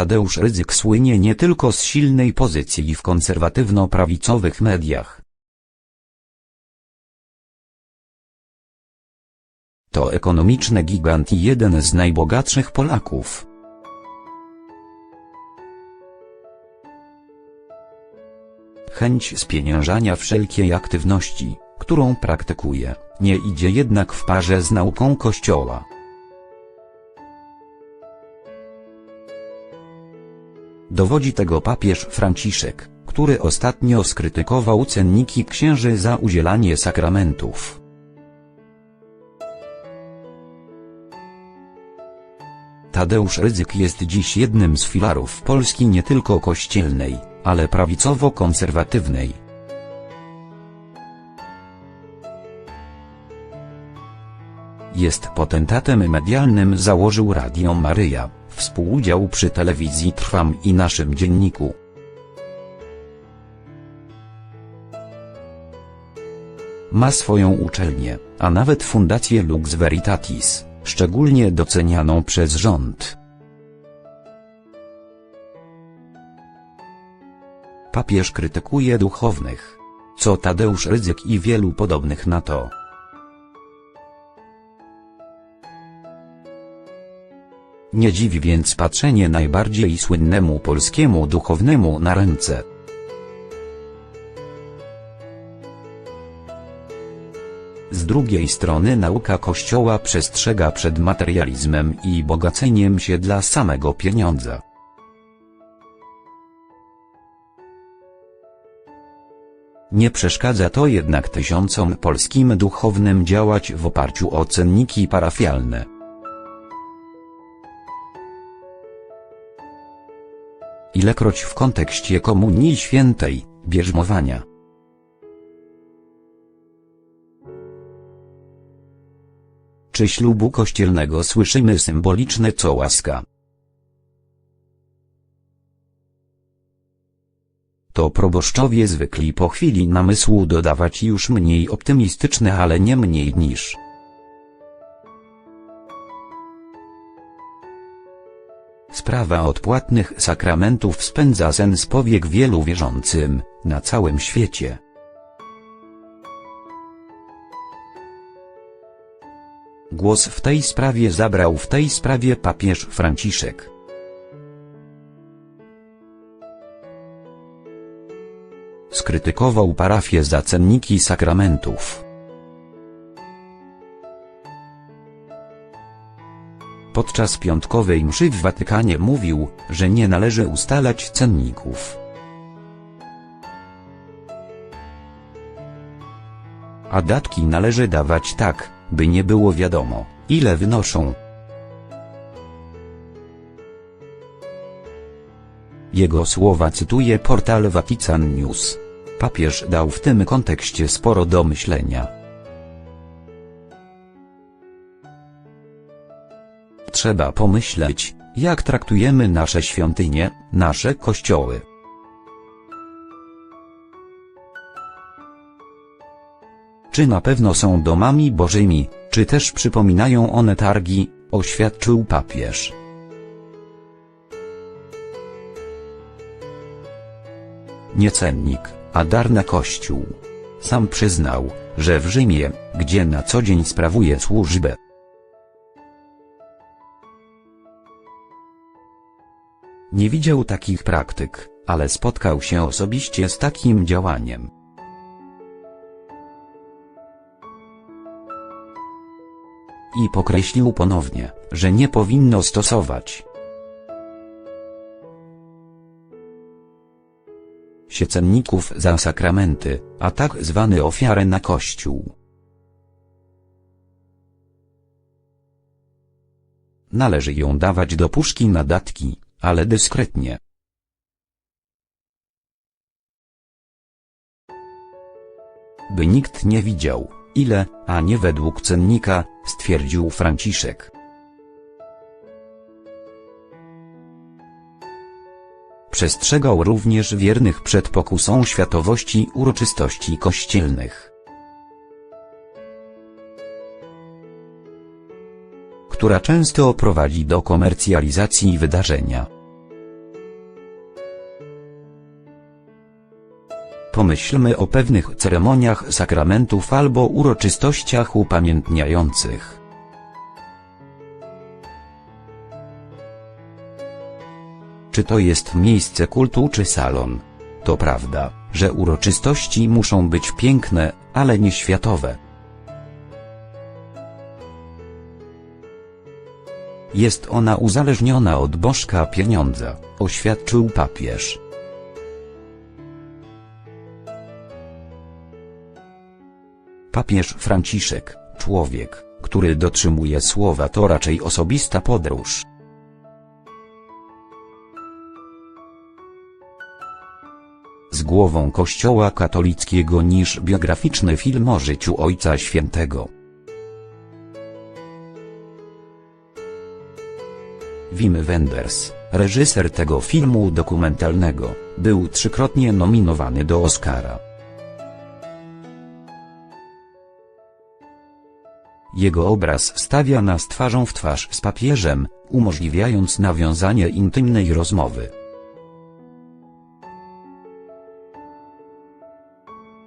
Tadeusz Rydzyk słynie nie tylko z silnej pozycji w konserwatywno-prawicowych mediach. To ekonomiczny gigant i jeden z najbogatszych Polaków. Chęć spieniężania wszelkiej aktywności, którą praktykuje, nie idzie jednak w parze z nauką Kościoła. Dowodzi tego papież Franciszek, który ostatnio skrytykował cenniki księży za udzielanie sakramentów. Tadeusz Rydzyk jest dziś jednym z filarów Polski nie tylko kościelnej, ale prawicowo-konserwatywnej. Jest potentatem medialnym założył Radio Maryja, współudział przy telewizji Trwam i naszym dzienniku. Ma swoją uczelnię, a nawet fundację Lux Veritatis, szczególnie docenianą przez rząd. Papież krytykuje duchownych. Co Tadeusz Rydzyk i wielu podobnych na to. Nie dziwi więc patrzenie najbardziej słynnemu polskiemu duchownemu na ręce. Z drugiej strony nauka Kościoła przestrzega przed materializmem i bogaceniem się dla samego pieniądza. Nie przeszkadza to jednak tysiącom polskim duchownym działać w oparciu o cenniki parafialne. Ilekroć w kontekście Komunii Świętej, bierzmowania. Czy ślubu kościelnego słyszymy symboliczne co łaska. To proboszczowie zwykli po chwili namysłu dodawać już mniej optymistyczne ale nie mniej niż. Sprawa odpłatnych sakramentów spędza sens powiek wielu wierzącym, na całym świecie. Głos w tej sprawie zabrał w tej sprawie papież Franciszek. Skrytykował parafię za cenniki sakramentów. Podczas piątkowej mszy w Watykanie mówił, że nie należy ustalać cenników. A datki należy dawać tak, by nie było wiadomo, ile wynoszą. Jego słowa cytuje portal Vatican News. Papież dał w tym kontekście sporo do myślenia. Trzeba pomyśleć, jak traktujemy nasze świątynie, nasze kościoły. Czy na pewno są domami bożymi, czy też przypominają one targi, oświadczył papież. Nie cennik, a dar na kościół. Sam przyznał, że w Rzymie, gdzie na co dzień sprawuje służbę, Nie widział takich praktyk, ale spotkał się osobiście z takim działaniem. I pokreślił ponownie, że nie powinno stosować się cenników za sakramenty, a tak zwany ofiarę na kościół. Należy ją dawać do puszki na datki, ale dyskretnie. By nikt nie widział, ile, a nie według cennika, stwierdził Franciszek. Przestrzegał również wiernych przed pokusą światowości uroczystości kościelnych. która często prowadzi do komercjalizacji wydarzenia. Pomyślmy o pewnych ceremoniach sakramentów albo uroczystościach upamiętniających. czy to jest miejsce kultu czy salon. To prawda, że uroczystości muszą być piękne, ale nie światowe. Jest ona uzależniona od bożka pieniądza, oświadczył papież. Papież Franciszek, człowiek, który dotrzymuje słowa to raczej osobista podróż. Z głową kościoła katolickiego niż biograficzny film o życiu Ojca Świętego. Wim Wenders, reżyser tego filmu dokumentalnego, był trzykrotnie nominowany do Oscara. Jego obraz stawia nas twarzą w twarz z papieżem, umożliwiając nawiązanie intymnej rozmowy.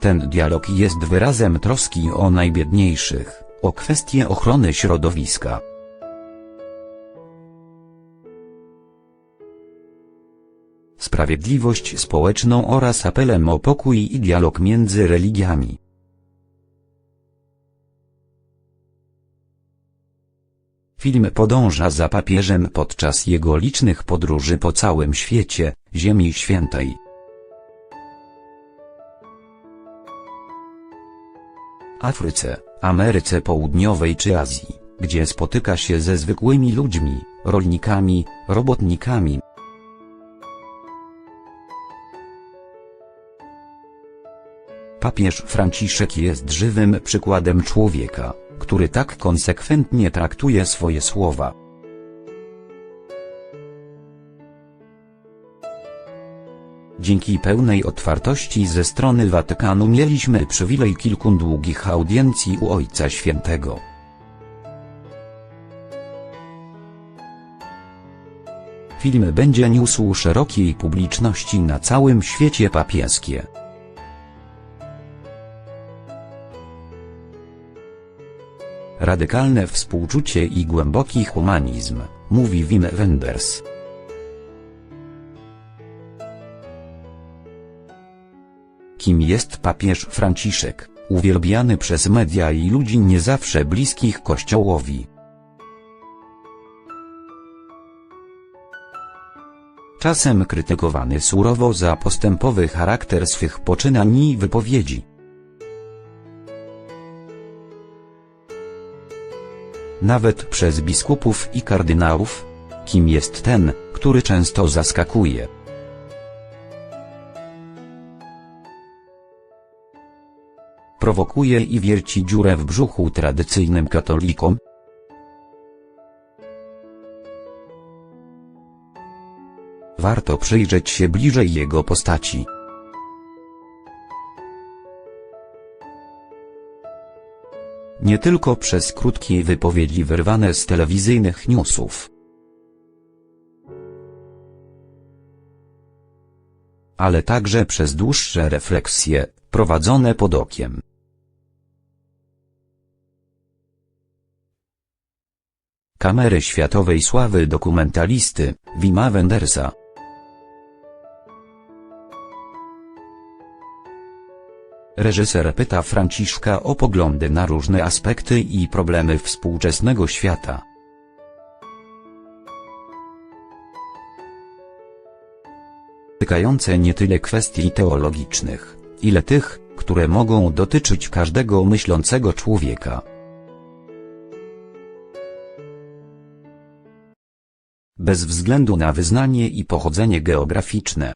Ten dialog jest wyrazem troski o najbiedniejszych, o kwestie ochrony środowiska. Sprawiedliwość społeczną oraz apelem o pokój i dialog między religiami. Film podąża za papieżem podczas jego licznych podróży po całym świecie, Ziemi Świętej. Afryce, Ameryce Południowej czy Azji, gdzie spotyka się ze zwykłymi ludźmi, rolnikami, robotnikami. Papież Franciszek jest żywym przykładem człowieka, który tak konsekwentnie traktuje swoje słowa. Dzięki pełnej otwartości ze strony Watykanu mieliśmy przywilej kilku długich audiencji u Ojca Świętego. Film będzie niósł szerokiej publiczności na całym świecie papieskie. Radykalne współczucie i głęboki humanizm, mówi Wim Wenders. Kim jest papież Franciszek, uwielbiany przez media i ludzi nie zawsze bliskich Kościołowi? Czasem krytykowany surowo za postępowy charakter swych poczynań i wypowiedzi. Nawet przez biskupów i kardynałów? Kim jest ten, który często zaskakuje? prowokuje i wierci dziurę w brzuchu tradycyjnym katolikom? Warto przyjrzeć się bliżej jego postaci. Nie tylko przez krótkie wypowiedzi wyrwane z telewizyjnych newsów. ale także przez dłuższe refleksje, prowadzone pod okiem. Kamery światowej sławy dokumentalisty, Wima Wendersa. Reżyser pyta Franciszka o poglądy na różne aspekty i problemy współczesnego świata. Dotykające nie tyle kwestii teologicznych, ile tych, które mogą dotyczyć każdego myślącego człowieka. Bez względu na wyznanie i pochodzenie geograficzne.